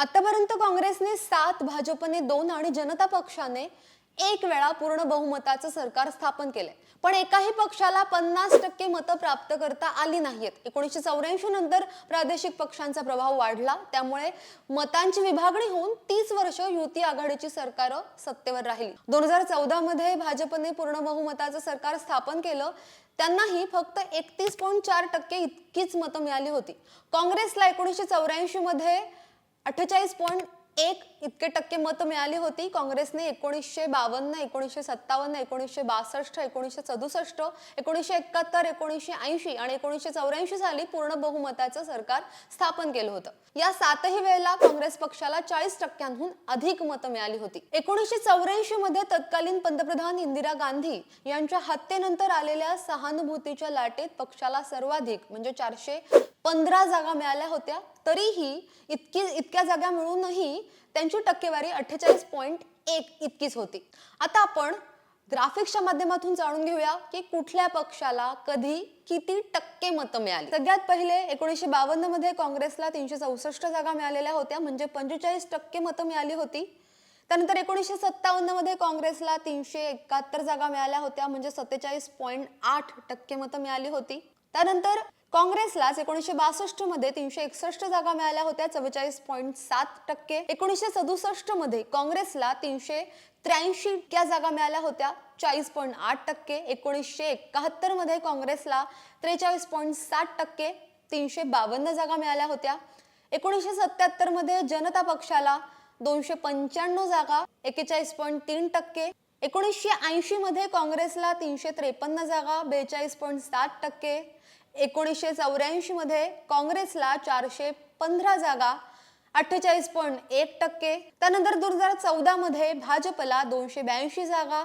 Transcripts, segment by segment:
आतापर्यंत काँग्रेसने सात भाजपने दोन आणि जनता पक्षाने एक वेळा पूर्ण बहुमताचं सरकार स्थापन केलंय. पण एकाही पक्षाला पन्नास टक्के मतं प्राप्त करता आली नाहीयेत. एकोणीसशे चौऱ्याऐंशी नंतर प्रादेशिक पक्षांचा प्रभाव वाढला. त्यामुळे मतांची विभागणी होऊन तीस वर्ष युती आघाडीची सरकार सत्तेवर राहिली. दोन हजार चौदा मध्ये भाजपने पूर्ण बहुमताचं सरकार स्थापन केलं. त्यांनाही फक्त एकतीस पॉईंट चार टक्के इतकीच मतं मिळाली होती. काँग्रेसला एकोणीसशे चौऱ्याऐंशी मध्ये अठ्ठेचाळीस पॉईंट एक इतके टक्के मतं मिळाली होती. काँग्रेसने एकोणीसशे बावन्न एकोणीसशे सत्तावन्न एकोणीसशे बासष्ट एकोणीसशे सदुसष्ट एकोणीसशे एकाहत्तर एकोणीसशे ऐंशी आणि एकोणीसशे चौऱ्याऐंशी साली पूर्ण बहुमताचं सरकार स्थापन केलं होतं. या सातही वेळेला काँग्रेस पक्षाला चाळीस टक्क्यांहून अधिक मतं मिळाली होती. एकोणीसशे चौऱ्याऐंशी मध्ये तत्कालीन पंतप्रधान इंदिरा गांधी यांच्या हत्येनंतर आलेल्या सहानुभूतीच्या लाटेत पक्षाला सर्वाधिक म्हणजे चारशे पंधरा जागा मिळाल्या होत्या तरीही इतकी इतक्या जागा मिळूनही त्यांची टक्केवारी अठ्ठेचाळीस पॉईंट एक इतकीच होती. आता आपण ग्राफिक्सच्या माध्यमातून जाणून घेऊया की कुठल्या पक्षाला कधी किती टक्के मतं मिळाली. सगळ्यात पहिले एकोणीसशे बावन्नमध्ये काँग्रेसला तीनशे चौसष्ट जागा मिळालेल्या होत्या म्हणजे पंचेचाळीस टक्के मतं मिळाली होती. त्यानंतर एकोणीसशे सत्तावन्नमध्ये काँग्रेसला तीनशे एकाहत्तर जागा मिळाल्या होत्या म्हणजे सत्तेचाळीस पॉईंट आठ टक्के मतं मिळाली होती. त्यानंतर काँग्रेसलाच एकोणीसशे बासष्टमध्ये तीनशे एकसष्ट जागा मिळाल्या होत्या चव्वेचाळीस पॉईंट सात टक्के. एकोणीसशे सदुसष्टमध्ये काँग्रेसला तीनशे त्र्याऐंशी इतक्या जागा मिळाल्या होत्या चाळीस पॉईंट आठ टक्के. एकोणीसशे एकाहत्तरमध्ये काँग्रेसला त्रेचाळीस पॉईंट सात टक्के तीनशे बावन्न जागा मिळाल्या होत्या. एकोणीसशे सत्याहत्तरमध्ये जनता पक्षाला दोनशे पंच्याण्णव जागा एकेचाळीस पॉईंट तीन टक्के. एकोणीसशे ऐंशी मध्ये काँग्रेसला तीनशे त्रेपन्न जागा बेचाळीस पॉईंट सात टक्के. एकोणीसशे चौऱ्याऐंशीमध्ये काँग्रेसला चारशे पंधरा जागा अठ्ठेचाळीस पॉईंट एक टक्के. त्यानंतर दोन हजार चौदामध्ये भाजपला दोनशे ब्याऐंशी जागा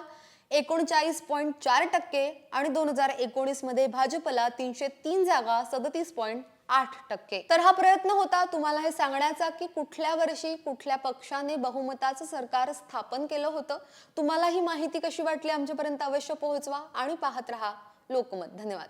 एकोणचाळीस पॉईंट चार टक्के आणि दोन हजार एकोणीसमध्ये भाजपला तीनशे तीन जागा सदतीस पॉईंट आठ टक्के. तर हा प्रयत्न होता तुम्हाला हे सांगण्याचा की कुठल्या वर्षी कुठल्या पक्षाने बहुमताचं सरकार स्थापन केलं होतं. तुम्हाला ही माहिती कशी वाटली आमच्यापर्यंत अवश्य पोहोचवा आणि पाहत रहा लोकमत. धन्यवाद.